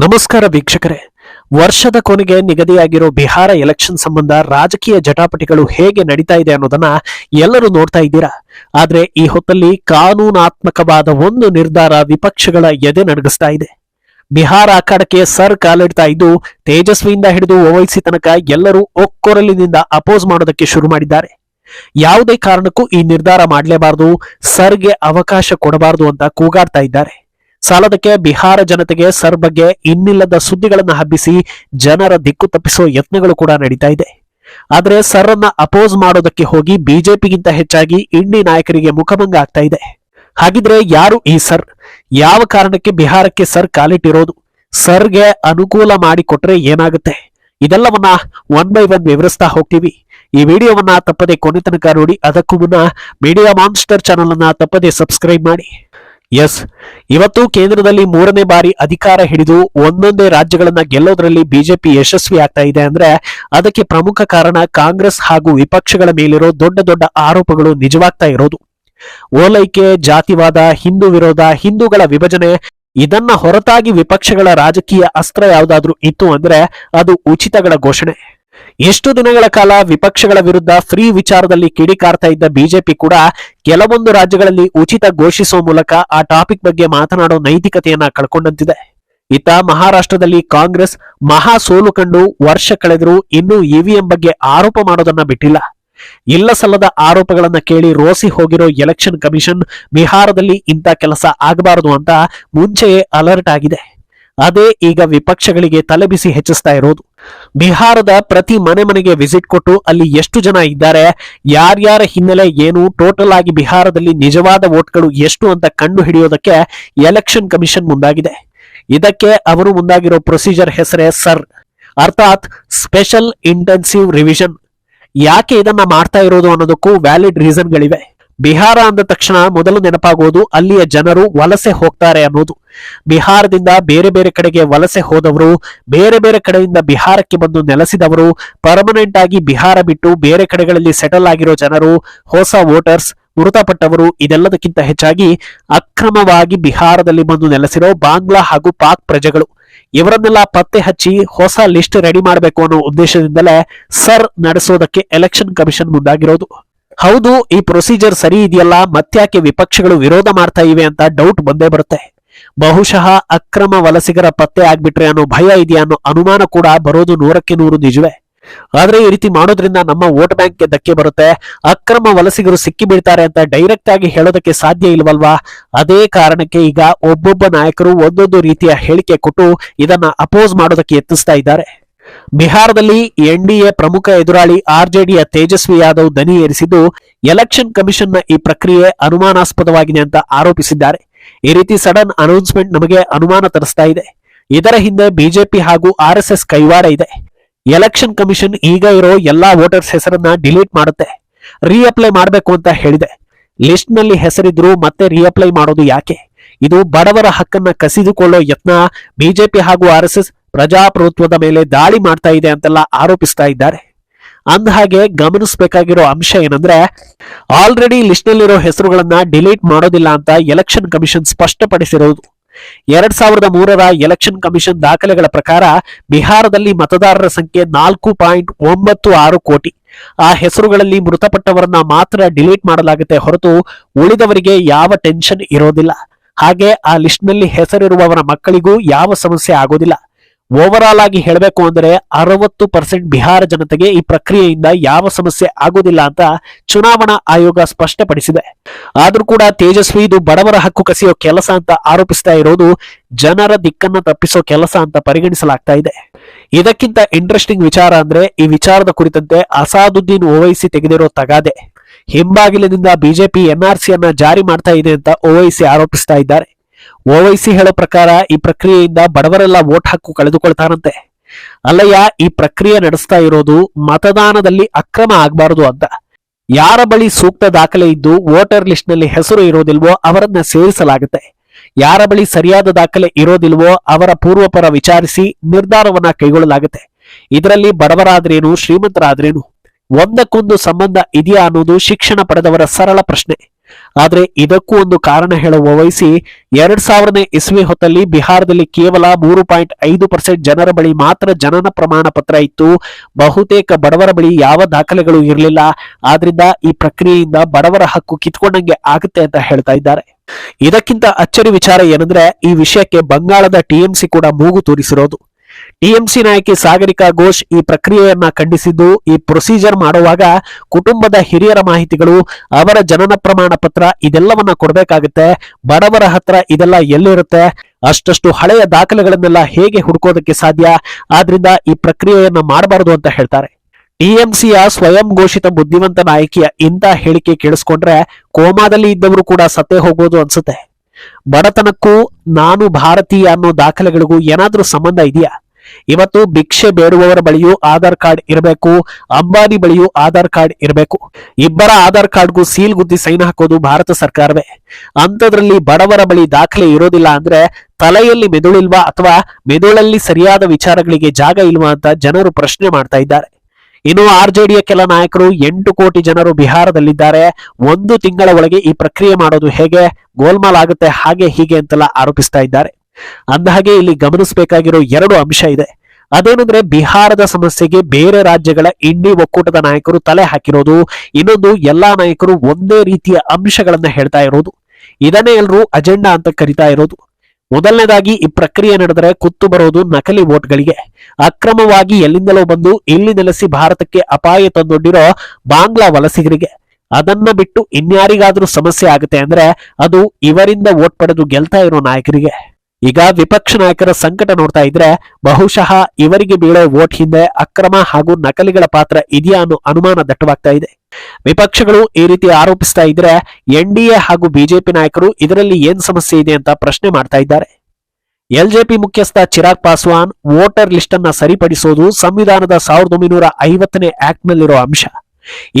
ನಮಸ್ಕಾರ ವೀಕ್ಷಕರೇ. ವರ್ಷದ ಕೊನೆಗೆ ನಿಗದಿಯಾಗಿರೋ ಬಿಹಾರ ಎಲೆಕ್ಷನ್ ಸಂಬಂಧ ರಾಜಕೀಯ ಜಟಾಪಟಿಗಳು ಹೇಗೆ ನಡೀತಾ ಇದೆ ಅನ್ನೋದನ್ನ ಎಲ್ಲರೂ ನೋಡ್ತಾ ಇದ್ದೀರಾ? ಆದ್ರೆ ಈ ಹೊತ್ತಲ್ಲಿ ಕಾನೂನಾತ್ಮಕವಾದ ಒಂದು ನಿರ್ಧಾರ ವಿಪಕ್ಷಗಳ ಎದೆ ನಡಗಿಸ್ತಾ ಇದೆ. ಬಿಹಾರ ಅಖಾಡಕ್ಕೆ ಸರ್ ಕಾಲಿಡ್ತಾ ಇದ್ದು ತೇಜಸ್ವಿಯಿಂದ ಹಿಡಿದು ಓವೈಸಿ ತನಕ ಎಲ್ಲರೂ ಒಕ್ಕೊರಲಿನಿಂದ ಅಪೋಸ್ ಮಾಡೋದಕ್ಕೆ ಶುರು ಮಾಡಿದ್ದಾರೆ. ಯಾವುದೇ ಕಾರಣಕ್ಕೂ ಈ ನಿರ್ಧಾರ ಮಾಡಲೇಬಾರದು, ಸರ್ಗೆ ಅವಕಾಶ ಕೊಡಬಾರದು ಅಂತ ಕೂಗಾಡ್ತಾ ಇದ್ದಾರೆ. ಸಾಲದಕ್ಕೆ ಬಿಹಾರ ಜನತೆಗೆ ಸರ್ ಬಗ್ಗೆ ಇನ್ನಿಲ್ಲದ ಸುದ್ದಿಗಳನ್ನು ಹಬ್ಬಿಸಿ ಜನರ ದಿಕ್ಕು ತಪ್ಪಿಸುವ ಯತ್ನಗಳು ಕೂಡ ನಡೀತಾ ಇದೆ. ಆದರೆ ಸರ್ ಅನ್ನ ಅಪೋಸ್ ಮಾಡೋದಕ್ಕೆ ಹೋಗಿ ಬಿಜೆಪಿಗಿಂತ ಹೆಚ್ಚಾಗಿ ಇಂಡಿ ನಾಯಕರಿಗೆ ಮುಖಭಂಗ ಆಗ್ತಾ ಇದೆ. ಹಾಗಿದ್ರೆ ಯಾರು ಈ ಸರ್? ಯಾವ ಕಾರಣಕ್ಕೆ ಬಿಹಾರಕ್ಕೆ ಸರ್ ಕಾಲಿಟ್ಟಿರೋದು? ಸರ್ಗೆ ಅನುಕೂಲ ಮಾಡಿಕೊಟ್ರೆ ಏನಾಗುತ್ತೆ? ಇದೆಲ್ಲವನ್ನ ಒನ್ ಬೈ ಒನ್ ವಿವರಿಸ್ತಾ ಹೋಗ್ತೀವಿ. ಈ ವಿಡಿಯೋವನ್ನ ತಪ್ಪದೆ ಕೊನೆ ತನಕ ನೋಡಿ, ಅದಕ್ಕೂ ಮುನ್ನ ಮೀಡಿಯಾ ಮಾನ್ಸ್ಟರ್ ಚಾನಲ್ ಅನ್ನ ತಪ್ಪದೆ ಸಬ್ಸ್ಕ್ರೈಬ್ ಮಾಡಿ. ಎಸ್ ಇವತ್ತು ಕೇಂದ್ರದಲ್ಲಿ ಮೂರನೇ ಬಾರಿ ಅಧಿಕಾರ ಹಿಡಿದು ಒಂದೊಂದೇ ರಾಜ್ಯಗಳನ್ನ ಗೆಲ್ಲೋದ್ರಲ್ಲಿ ಬಿಜೆಪಿ ಯಶಸ್ವಿ ಆಗ್ತಾ ಇದೆ ಅಂದ್ರೆ ಅದಕ್ಕೆ ಪ್ರಮುಖ ಕಾರಣ ಕಾಂಗ್ರೆಸ್ ಹಾಗೂ ವಿಪಕ್ಷಗಳ ಮೇಲಿರೋ ದೊಡ್ಡ ದೊಡ್ಡ ಆರೋಪಗಳು ನಿಜವಾಗ್ತಾ ಇರೋದು. ಓಲೈಕೆ, ಜಾತಿವಾದ, ಹಿಂದೂ ವಿರೋಧ, ಹಿಂದೂಗಳ ವಿಭಜನೆ ಇದನ್ನ ಹೊರತಾಗಿ ವಿಪಕ್ಷಗಳ ರಾಜಕೀಯ ಅಸ್ತ್ರ ಯಾವುದಾದ್ರೂ ಇತ್ತು ಅಂದ್ರೆ ಅದು ಉಚಿತಗಳ ಘೋಷಣೆ. ಎಷ್ಟು ದಿನಗಳ ಕಾಲ ವಿಪಕ್ಷಗಳ ವಿರುದ್ಧ ಫ್ರೀ ವಿಚಾರದಲ್ಲಿ ಕಿಡಿಕಾರ್ತಾ ಇದ್ದ ಬಿಜೆಪಿ ಕೂಡ ಕೆಲವೊಂದು ರಾಜ್ಯಗಳಲ್ಲಿ ಉಚಿತ ಘೋಷಿಸುವ ಮೂಲಕ ಆ ಟಾಪಿಕ್ ಬಗ್ಗೆ ಮಾತನಾಡೋ ನೈತಿಕತೆಯನ್ನ ಕಳ್ಕೊಂಡಂತಿದೆ. ಇತ್ತ ಮಹಾರಾಷ್ಟ್ರದಲ್ಲಿ ಕಾಂಗ್ರೆಸ್ ಮಹಾ ಸೋಲು ಕಂಡು ವರ್ಷ ಕಳೆದರೂ ಇನ್ನೂ ಇವಿಎಂ ಬಗ್ಗೆ ಆರೋಪ ಮಾಡೋದನ್ನ ಬಿಟ್ಟಿಲ್ಲ. ಇಲ್ಲ ಸಲ್ಲದ ಆರೋಪಗಳನ್ನ ಕೇಳಿ ರೋಸಿ ಹೋಗಿರೋ ಎಲೆಕ್ಷನ್ ಕಮಿಷನ್ ಬಿಹಾರದಲ್ಲಿ ಇಂಥ ಕೆಲಸ ಆಗಬಾರದು ಅಂತ ಮುಂಚೆಯೇ ಅಲರ್ಟ್ ಆಗಿದೆ. ಅದೇ ಈಗ ವಿಪಕ್ಷಗಳಿಗೆ ತಲೆಬಿಸಿ ಹೆಚ್ಚಿಸ್ತಾ ಇರೋದು. ಬಿಹಾರದ ಪ್ರತಿ ಮನೆ ಮನೆಗೆ ವಿಸಿಟ್ ಕೊಟ್ಟು ಅಲ್ಲಿ ಎಷ್ಟು ಜನ ಇದ್ದಾರೆ, ಯಾರ್ಯಾರ ಹಿನ್ನೆಲೆ ಏನು ಟೋಟಲ್ ಆಗಿ ಬಿಹಾರದಲ್ಲಿ ನಿಜವಾದ ವೋಟ್ಗಳು ಎಷ್ಟು ಅಂತ ಕಂಡು ಹಿಡಿಯೋದಕ್ಕೆ ಎಲೆಕ್ಷನ್ ಕಮಿಷನ್ ಮುಂದಾಗಿದೆ. ಇದಕ್ಕೆ ಅವರು ಮುಂದಾಗಿರೋ ಪ್ರೊಸೀಜರ್ ಹೆಸರೇ ಸರ್, ಅರ್ಥಾತ್ ಸ್ಪೆಷಲ್ ಇಂಟೆನ್ಸಿವ್ ರಿವಿಷನ್ ಯಾಕೆ ಇದನ್ನ ಮಾಡ್ತಾ ಇರೋದು ಅನ್ನೋದಕ್ಕೂ ವ್ಯಾಲಿಡ್ ರೀಸನ್ಗಳಿವೆ ಬಿಹಾರ ಅಂದ ತಕ್ಷಣ ಮೊದಲು ನೆನಪಾಗುವುದು ಅಲ್ಲಿಯ ಜನರು ವಲಸೆ ಹೋಗ್ತಾರೆ ಅನ್ನೋದು. ಬಿಹಾರದಿಂದ ಬೇರೆ ಬೇರೆ ಕಡೆಗೆ ವಲಸೆ ಹೋದವರು, ಬೇರೆ ಬೇರೆ ಕಡೆಯಿಂದ ಬಿಹಾರಕ್ಕೆ ಬಂದು ನೆಲೆಸಿದವರು ಪರ್ಮನೆಂಟ್ ಆಗಿ ಬಿಹಾರ ಬಿಟ್ಟು ಬೇರೆ ಕಡೆಗಳಲ್ಲಿ ಸೆಟಲ್ ಆಗಿರೋ ಜನರು, ಹೊಸ ವೋಟರ್ಸ್ ಮೃತಪಟ್ಟವರು, ಇದೆಲ್ಲದಕ್ಕಿಂತ ಹೆಚ್ಚಾಗಿ ಅಕ್ರಮವಾಗಿ ಬಿಹಾರದಲ್ಲಿ ಬಂದು ನೆಲೆಸಿರೋ ಬಾಂಗ್ಲಾ ಹಾಗೂ ಪಾಕ್ ಪ್ರಜೆಗಳು. ಇವರನ್ನೆಲ್ಲ ಪತ್ತೆ ಹಚ್ಚಿ ಹೊಸ ಲಿಸ್ಟ್ ರೆಡಿ ಮಾಡಬೇಕು ಅನ್ನೋ ಉದ್ದೇಶದಿಂದಲೇ ಸರ್ ನಡೆಸೋದಕ್ಕೆ ಎಲೆಕ್ಷನ್ ಕಮಿಷನ್ ಮುಂದಾಗಿರೋದು. ಹೌದು, ಈ ಪ್ರೊಸೀಜರ್ ಸರಿ ಇದೆಯಲ್ಲ, ಮತ್ತ್ಯಾಕೆ ವಿಪಕ್ಷಗಳು ವಿರೋಧ ಮಾಡ್ತಾ ಇವೆ ಅಂತ ಡೌಟ್ ಬಂದೇ ಬರುತ್ತೆ. ಬಹುಶಃ ಅಕ್ರಮ ವಲಸಿಗರ ಪತ್ತೆ ಆಗ್ಬಿಟ್ರೆ ಅನ್ನೋ ಭಯ ಇದೆಯಾ ಅನ್ನೋ ಅನುಮಾನ ಕೂಡ ಬರೋದು ನೂರಕ್ಕೆ ನೂರು ನಿಜವೇ. ಆದ್ರೆ ಈ ರೀತಿ ಮಾಡೋದ್ರಿಂದ ನಮ್ಮ ವೋಟ್ ಬ್ಯಾಂಕ್ಗೆ ಧಕ್ಕೆ ಬರುತ್ತೆ. ಅಕ್ರಮ ವಲಸಿಗರು ಸಿಕ್ಕಿ ಬೀಳ್ತಾರೆ ಅಂತ ಡೈರೆಕ್ಟ್ ಆಗಿ ಹೇಳೋದಕ್ಕೆ ಸಾಧ್ಯ ಇಲ್ವಲ್ವಾ? ಅದೇ ಕಾರಣಕ್ಕೆ ಈಗ ಒಬ್ಬೊಬ್ಬ ನಾಯಕರು ಒಂದೊಂದು ರೀತಿಯ ಹೇಳಿಕೆ ಕೊಟ್ಟು ಇದನ್ನ ಅಪೋಸ್ ಮಾಡೋದಕ್ಕೆ ಯತ್ನಿಸ್ತಾ ಇದ್ದಾರೆ. ಬಿಹಾರದಲ್ಲಿ ಎನ್ಡಿಎ ಪ್ರಮುಖ ಎದುರಾಳಿ ಆರ್ಜೆಡಿಯ ತೇಜಸ್ವಿ ಯಾದವ್ ದನಿ ಏರಿಸಿದ್ದು, ಎಲೆಕ್ಷನ್ ಕಮಿಷನ್ನ ಈ ಪ್ರಕ್ರಿಯೆ ಅನುಮಾನಾಸ್ಪದವಾಗಿದೆ ಅಂತ ಆರೋಪಿಸಿದ್ದಾರೆ. ಈ ರೀತಿ ಸಡನ್ ಅನೌನ್ಸ್ಮೆಂಟ್ ನಮಗೆ ಅನುಮಾನ ತರಿಸ್ತಾ ಇದೆ. ಇದರ ಹಿಂದೆ ಬಿಜೆಪಿ ಹಾಗೂ ಆರ್ಎಸ್ಎಸ್ ಕೈವಾಡ ಇದೆ. ಎಲೆಕ್ಷನ್ ಕಮಿಷನ್ ಈಗ ಇರೋ ಎಲ್ಲಾ ವೋಟರ್ಸ್ ಹೆಸರನ್ನ ಡಿಲೀಟ್ ಮಾಡುತ್ತೆ. ರೀಅಪ್ಲೈ ಮಾಡಬೇಕು ಅಂತ ಹೇಳಿದೆ. ಲಿಸ್ಟ್ನಲ್ಲಿ ಹೆಸರಿದ್ರು ಮತ್ತೆ ರೀಅಪ್ಲೈ ಮಾಡೋದು ಯಾಕೆ? ಇದು ಬಡವರ ಹಕ್ಕನ್ನ ಕಸಿದುಕೊಳ್ಳೋ ಯತ್ನ ಬಿಜೆಪಿ ಹಾಗೂ ಆರ್ಎಸ್ಎಸ್ ಪ್ರಜಾಪ್ರಭುತ್ವದ ಮೇಲೆ ದಾಳಿ ಮಾಡ್ತಾ ಇದೆ ಅಂತೆಲ್ಲ ಆರೋಪಿಸ್ತಾ ಇದ್ದಾರೆ. ಅಂದಹಾಗೆ ಗಮನಿಸಬೇಕಾಗಿರೋ ಅಂಶ ಏನಂದ್ರೆ ಆಲ್ರೆಡಿ ಲಿಸ್ಟ್ ನಲ್ಲಿರೋ ಹೆಸರುಗಳನ್ನ ಡಿಲೀಟ್ ಮಾಡೋದಿಲ್ಲ ಅಂತ ಎಲೆಕ್ಷನ್ ಕಮಿಷನ್ ಸ್ಪಷ್ಟಪಡಿಸಿರೋದು. ಎರಡ್ ಸಾವಿರದ ಮೂರರ ಎಲೆಕ್ಷನ್ ಕಮಿಷನ್ ದಾಖಲೆಗಳ ಪ್ರಕಾರ ಬಿಹಾರದಲ್ಲಿ ಮತದಾರರ ಸಂಖ್ಯೆ ನಾಲ್ಕು ಪಾಯಿಂಟ್ ಒಂಬತ್ತು ಆರು ಕೋಟಿ. ಆ ಹೆಸರುಗಳಲ್ಲಿ ಮೃತಪಟ್ಟವರನ್ನ ಮಾತ್ರ ಡಿಲೀಟ್ ಮಾಡಲಾಗುತ್ತೆ ಹೊರತು ಉಳಿದವರಿಗೆ ಯಾವ ಟೆನ್ಷನ್ ಇರೋದಿಲ್ಲ. ಹಾಗೆ ಆ ಲಿಸ್ಟ್ನಲ್ಲಿ ಹೆಸರಿರುವವರ ಮಕ್ಕಳಿಗೂ ಯಾವ ಸಮಸ್ಯೆ ಆಗೋದಿಲ್ಲ. ಓವರ್ ಆಲ್ ಆಗಿ ಹೇಳಬೇಕು ಅಂದ್ರೆ ಅರವತ್ತು ಪರ್ಸೆಂಟ್ ಬಿಹಾರ ಜನತೆಗೆ ಈ ಪ್ರಕ್ರಿಯೆಯಿಂದ ಯಾವ ಸಮಸ್ಯೆ ಆಗೋದಿಲ್ಲ ಅಂತ ಚುನಾವಣಾ ಆಯೋಗ ಸ್ಪಷ್ಟಪಡಿಸಿದೆ. ಆದ್ರೂ ಕೂಡ ತೇಜಸ್ವಿ ಇದು ಬಡವರ ಹಕ್ಕು ಕಸಿಯೋ ಕೆಲಸ ಅಂತ ಆರೋಪಿಸ್ತಾ ಇರೋದು ಜನರ ದಿಕ್ಕನ್ನು ತಪ್ಪಿಸೋ ಕೆಲಸ ಅಂತ ಪರಿಗಣಿಸಲಾಗ್ತಾ ಇದೆ. ಇದಕ್ಕಿಂತ ಇಂಟ್ರೆಸ್ಟಿಂಗ್ ವಿಚಾರ ಅಂದ್ರೆ ಈ ವಿಚಾರದ ಕುರಿತಂತೆ ಅಸಾದುದ್ದೀನ್ ಓವೈಸಿ ತೆಗೆದಿರೋ ತಗಾದೆ. ಹಿಂಬಾಗಿಲಿನಿಂದ ಬಿಜೆಪಿ ಎನ್ಆರ್ಸಿಯನ್ನ ಜಾರಿ ಮಾಡ್ತಾ ಇದೆ ಅಂತ ಓವೈಸಿ ಆರೋಪಿಸ್ತಾ ಇದ್ದಾರೆ. ಓವೈಸಿ ಹೇಳೋ ಪ್ರಕಾರ ಈ ಪ್ರಕ್ರಿಯೆಯಿಂದ ಬಡವರೆಲ್ಲ ವೋಟ್ ಹಕ್ಕು ಕಳೆದುಕೊಳ್ತಾರಂತೆ. ಅಲ್ಲಯ್ಯ, ಈ ಪ್ರಕ್ರಿಯೆ ನಡೆಸ್ತಾ ಇರೋದು ಮತದಾನದಲ್ಲಿ ಅಕ್ರಮ ಆಗಬಾರದು ಅಂತ. ಯಾರ ಬಳಿ ಸೂಕ್ತ ದಾಖಲೆ ಇದ್ದು ವೋಟರ್ ಲಿಸ್ಟ್ನಲ್ಲಿ ಹೆಸರು ಇರೋದಿಲ್ವೋ ಅವರನ್ನ ಸೇರಿಸಲಾಗುತ್ತೆ. ಯಾರ ಬಳಿ ಸರಿಯಾದ ದಾಖಲೆ ಇರೋದಿಲ್ವೋ ಅವರ ಪೂರ್ವಪರ ವಿಚಾರಿಸಿ ನಿರ್ಧಾರವನ್ನ ಕೈಗೊಳ್ಳಲಾಗುತ್ತೆ. ಇದರಲ್ಲಿ ಬಡವರಾದ್ರೇನು, ಶ್ರೀಮಂತರಾದ್ರೇನು? ಒಂದಕ್ಕೊಂದು ಸಂಬಂಧ ಇದೆಯಾ ಅನ್ನೋದು ಶಿಕ್ಷಣ ಪಡೆದವರ ಸರಳ ಪ್ರಶ್ನೆ. ಆದ್ರೆ ಇದಕ್ಕೂ ಒಂದು ಕಾರಣ ಹೇಳುವ ವಹಿಸಿ ಎರಡ್ ಸಾವಿರನೇ ಇಸ್ವಿ ಹೊತ್ತಲ್ಲಿ ಬಿಹಾರದಲ್ಲಿ ಕೇವಲ ಮೂರು ಪಾಯಿಂಟ್ ಐದು ಪರ್ಸೆಂಟ್ ಜನರ ಬಳಿ ಮಾತ್ರ ಜನನ ಪ್ರಮಾಣ ಪತ್ರ ಇತ್ತು. ಬಹುತೇಕ ಬಡವರ ಬಳಿ ಯಾವ ದಾಖಲೆಗಳು ಇರಲಿಲ್ಲ. ಆದ್ರಿಂದ ಈ ಪ್ರಕ್ರಿಯೆಯಿಂದ ಬಡವರ ಹಕ್ಕು ಕಿತ್ಕೊಂಡಂಗೆ ಆಗುತ್ತೆ ಅಂತ ಹೇಳ್ತಾ ಇದ್ದಾರೆ. ಇದಕ್ಕಿಂತ ಅಚ್ಚರಿ ವಿಚಾರ ಏನಂದ್ರೆ, ಈ ವಿಷಯಕ್ಕೆ ಬಂಗಾಳದ ಟಿಎಂಸಿ ಕೂಡ ಮೂಗು ತೂರಿಸಿರೋದು. ಟಿಎಂಸಿ ನಾಯಕಿ ಸಾಗರಿಕಾ ಘೋಷ್ ಈ ಪ್ರಕ್ರಿಯೆಯನ್ನ ಖಂಡಿಸಿದ್ದು, ಈ ಪ್ರೊಸೀಜರ್ ಮಾಡುವಾಗ ಕುಟುಂಬದ ಹಿರಿಯರ ಮಾಹಿತಿಗಳು, ಅವರ ಜನನ ಪ್ರಮಾಣ ಪತ್ರ ಇದೆಲ್ಲವನ್ನ ಕೊಡಬೇಕಾಗುತ್ತೆ. ಬಡವರ ಹತ್ರ ಇದೆಲ್ಲ ಎಲ್ಲಿರುತ್ತೆ? ಅಷ್ಟಷ್ಟು ಹಳೆಯ ದಾಖಲೆಗಳನ್ನೆಲ್ಲ ಹೇಗೆ ಹುಡುಕೋದಕ್ಕೆ ಸಾಧ್ಯ? ಆದ್ರಿಂದ ಈ ಪ್ರಕ್ರಿಯೆಯನ್ನ ಮಾಡಬಾರದು ಅಂತ ಹೇಳ್ತಾರೆ. ಟಿಎಂಸಿಯ ಸ್ವಯಂ ಘೋಷಿತ ಬುದ್ಧಿವಂತ ನಾಯಕಿಯ ಇಂಥ ಹೇಳಿಕೆ ಕೇಳಿಸ್ಕೊಂಡ್ರೆ ಕೋಮಾದಲ್ಲಿ ಇದ್ದವರು ಕೂಡ ಸತ್ತೇ ಹೋಗೋದು ಅನ್ಸುತ್ತೆ. ಬಡತನಕ್ಕೂ ನಾನು ಭಾರತೀಯ ಅನ್ನೋ ದಾಖಲೆಗಳಿಗೂ ಏನಾದ್ರೂ ಸಂಬಂಧ ಇದೆಯಾ? ಇವತ್ತು ಭಿಕ್ಷೆ ಬೇಡುವವರ ಬಳಿಯೂ ಆಧಾರ್ ಕಾರ್ಡ್ ಇರಬೇಕು, ಅಂಬಾನಿ ಬಳಿಯೂ ಆಧಾರ್ ಕಾರ್ಡ್ ಇರಬೇಕು. ಇಬ್ಬರ ಆಧಾರ್ ಕಾರ್ಡ್ಗೂ ಸೀಲ್ ಗುದ್ದಿ ಸೈನ್ ಹಾಕೋದು ಭಾರತ ಸರ್ಕಾರವೇ. ಅಂಥದ್ರಲ್ಲಿ ಬಡವರ ಬಳಿ ದಾಖಲೆ ಇರೋದಿಲ್ಲ ಅಂದ್ರೆ ತಲೆಯಲ್ಲಿ ಮೆದುಳಿಲ್ವಾ ಅಥವಾ ಮೆದುಳಲ್ಲಿ ಸರಿಯಾದ ವಿಚಾರಗಳಿಗೆ ಜಾಗ ಇಲ್ವಾ ಅಂತ ಜನರು ಪ್ರಶ್ನೆ ಮಾಡ್ತಾ ಇದ್ದಾರೆ. ಇನ್ನು ಆರ್ಜೆಡಿಯ ಕೆಲ ನಾಯಕರು ಎಂಟು ಕೋಟಿ ಜನರು ಬಿಹಾರದಲ್ಲಿದ್ದಾರೆ. ಒಂದು ತಿಂಗಳ ಒಳಗೆ ಈ ಪ್ರಕ್ರಿಯೆ ಮಾಡೋದು ಹೇಗೆ, ಗೋಲ್ಮಾಲ್ ಆಗುತ್ತೆ ಹಾಗೆ ಹೀಗೆ ಅಂತೆಲ್ಲ ಆರೋಪಿಸ್ತಾ ಇದ್ದಾರೆ. ಅಂದಹಾಗೆ ಇಲ್ಲಿ ಗಮನಿಸಬೇಕಾಗಿರೋ ಎರಡು ಅಂಶ ಇದೆ. ಅದೇನಂದ್ರೆ ಬಿಹಾರದ ಸಮಸ್ಯೆಗೆ ಬೇರೆ ರಾಜ್ಯಗಳ ಇಂಡಿ ಒಕ್ಕೂಟದ ನಾಯಕರು ತಲೆ ಹಾಕಿರೋದು, ಇನ್ನೊಂದು ಎಲ್ಲಾ ನಾಯಕರು ಒಂದೇ ರೀತಿಯ ಅಂಶಗಳನ್ನ ಹೇಳ್ತಾ ಇರೋದು. ಇದನ್ನೇ ಎಲ್ಲರೂ ಅಜೆಂಡಾ ಅಂತ ಕರಿತಾ ಇರೋದು. ಮೊದಲನೇದಾಗಿ ಈ ಪ್ರಕ್ರಿಯೆ ನಡೆದರೆ ಕುತ್ತು ಬರೋದು ನಕಲಿ ವೋಟ್ಗಳಿಗೆ. ಅಕ್ರಮವಾಗಿ ಎಲ್ಲಿಂದಲೋ ಬಂದು ಇಲ್ಲಿ ನೆಲೆಸಿ ಭಾರತಕ್ಕೆ ಅಪಾಯ ತಂದೊಡ್ಡಿರೋ ಬಾಂಗ್ಲಾ ವಲಸಿಗರಿಗೆ. ಅದನ್ನ ಬಿಟ್ಟು ಇನ್ಯಾರಿಗಾದ್ರೂ ಸಮಸ್ಯೆ ಆಗುತ್ತೆ ಅಂದ್ರೆ ಅದು ಇವರಿಂದ ವೋಟ್ ಪಡೆದು ಗೆಲ್ತಾ ಇರೋ ನಾಯಕರಿಗೆ. ಈಗ ವಿಪಕ್ಷ ನಾಯಕರ ಸಂಕಟ ನೋಡ್ತಾ ಇದ್ರೆ ಬಹುಶಃ ಇವರಿಗೆ ಬೀಳೋ ವೋಟ್ ಹಿಂದೆ ಅಕ್ರಮ ಹಾಗೂ ನಕಲಿಗಳ ಪಾತ್ರ ಇದೆಯಾ ಅನ್ನೋ ಅನುಮಾನ ದಟ್ಟವಾಗ್ತಾ ಇದೆ. ವಿಪಕ್ಷಗಳು ಈ ರೀತಿ ಆರೋಪಿಸ್ತಾ ಇದ್ರೆ ಎನ್ಡಿಎ ಹಾಗೂ ಬಿಜೆಪಿ ನಾಯಕರು ಇದರಲ್ಲಿ ಏನ್ ಸಮಸ್ಯೆ ಇದೆ ಅಂತ ಪ್ರಶ್ನೆ ಮಾಡ್ತಾ ಇದ್ದಾರೆ. ಎಲ್ಜೆಪಿ ಮುಖ್ಯಸ್ಥ ಚಿರಾಗ್ ಪಾಸ್ವಾನ್ ವೋಟರ್ ಲಿಸ್ಟ್ ಅನ್ನ ಸರಿಪಡಿಸೋದು ಸಂವಿಧಾನದ ಸಾವಿರದ ಒಂಬೈನೂರ ಐವತ್ತನೇ ಆಕ್ಟ್ ನಲ್ಲಿರೋ ಅಂಶ.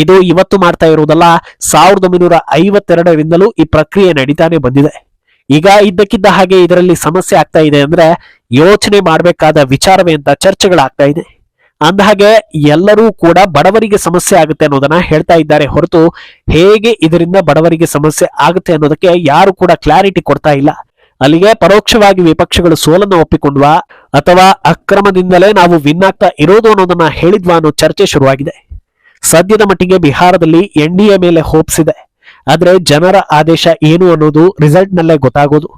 ಇದು ಇವತ್ತು ಮಾಡ್ತಾ ಇರುವುದಲ್ಲ ಸಾವಿರದ ಒಂಬೈನೂರ ಐವತ್ತೆರಡರಿಂದಲೂ ಈ ಪ್ರಕ್ರಿಯೆ ನಡೀತಾನೆ ಬಂದಿದೆ. ಈಗ ಇದ್ದಕ್ಕಿದ್ದ ಹಾಗೆ ಇದರಲ್ಲಿ ಸಮಸ್ಯೆ ಆಗ್ತಾ ಇದೆ ಅಂದ್ರೆ ಯೋಚನೆ ಮಾಡಬೇಕಾದ ವಿಚಾರವೇ ಅಂತ ಚರ್ಚೆಗಳಾಗ್ತಾ ಇದೆ. ಅಂದ ಹಾಗೆ ಎಲ್ಲರೂ ಕೂಡ ಬಡವರಿಗೆ ಸಮಸ್ಯೆ ಆಗುತ್ತೆ ಅನ್ನೋದನ್ನ ಹೇಳ್ತಾ ಇದ್ದಾರೆ ಹೊರತು ಹೇಗೆ ಇದರಿಂದ ಬಡವರಿಗೆ ಸಮಸ್ಯೆ ಆಗುತ್ತೆ ಅನ್ನೋದಕ್ಕೆ ಯಾರು ಕೂಡ ಕ್ಲಾರಿಟಿ ಕೊಡ್ತಾ ಇಲ್ಲ. ಅಲ್ಲಿಗೆ ಪರೋಕ್ಷವಾಗಿ ವಿಪಕ್ಷಗಳು ಸೋಲನ್ನು ಒಪ್ಪಿಕೊಂಡ್ವಾ ಅಥವಾ ಅಕ್ರಮದಿಂದಲೇ ನಾವು ವಿನ್ ಆಗ್ತಾ ಇರೋದು ಅನ್ನೋದನ್ನ ಹೇಳಿದ್ವಾ ಅನ್ನೋ ಚರ್ಚೆ ಶುರುವಾಗಿದೆ. ಸದ್ಯದ ಮಟ್ಟಿಗೆ ಬಿಹಾರದಲ್ಲಿ ಎನ್ಡಿಎ ಮೇಲೆ ಹೋಪ್ಸಿದೆ ಆದ್ರೆ ಜನರ ಆದೇಶ ಏನು ಅನ್ನೋದು ರಿಸಲ್ಟ್ ನಲ್ಲೇ ಗೊತ್ತಾಗೋದು.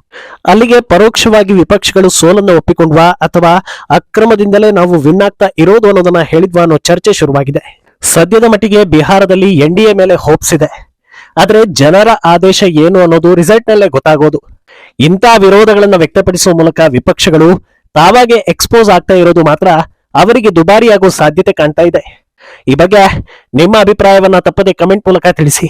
ಅಲ್ಲಿಗೆ ಪರೋಕ್ಷವಾಗಿ ವಿಪಕ್ಷಗಳು ಸೋಲನ್ನ ಒಪ್ಪಿಕೊಂಡ್ವಾ ಅಥವಾ ಅಕ್ರಮದಿಂದಲೇ ನಾವು ವಿನ್ ಆಗ್ತಾ ಇರೋದು ಅನ್ನೋದನ್ನ ಹೇಳಿದ್ವಾ ಅನ್ನೋ ಚರ್ಚೆ ಶುರುವಾಗಿದೆ. ಸದ್ಯದ ಮಟ್ಟಿಗೆ ಬಿಹಾರದಲ್ಲಿ ಎನ್ಡಿಎ ಮೇಲೆ ಹೋಪ್ಸ್ ಇದೆ. ಆದ್ರೆ ಜನರ ಆದೇಶ ಏನು ಅನ್ನೋದು ರಿಸಲ್ಟ್ ನಲ್ಲೇ ಗೊತ್ತಾಗೋದು. ಇಂಥ ವಿರೋಧಗಳನ್ನ ವ್ಯಕ್ತಪಡಿಸುವ ಮೂಲಕ ವಿಪಕ್ಷಗಳು ತಾವಾಗೆ ಎಕ್ಸ್ಪೋಸ್ ಆಗ್ತಾ ಇರೋದು ಮಾತ್ರ ಅವರಿಗೆ ದುಬಾರಿಯಾಗುವ ಸಾಧ್ಯತೆ ಕಾಣ್ತಾ ಇದೆ. ಈ ಬಗ್ಗೆ ನಿಮ್ಮ ಅಭಿಪ್ರಾಯವನ್ನ ತಪ್ಪದೆ ಕಮೆಂಟ್ ಮೂಲಕ ತಿಳಿಸಿ.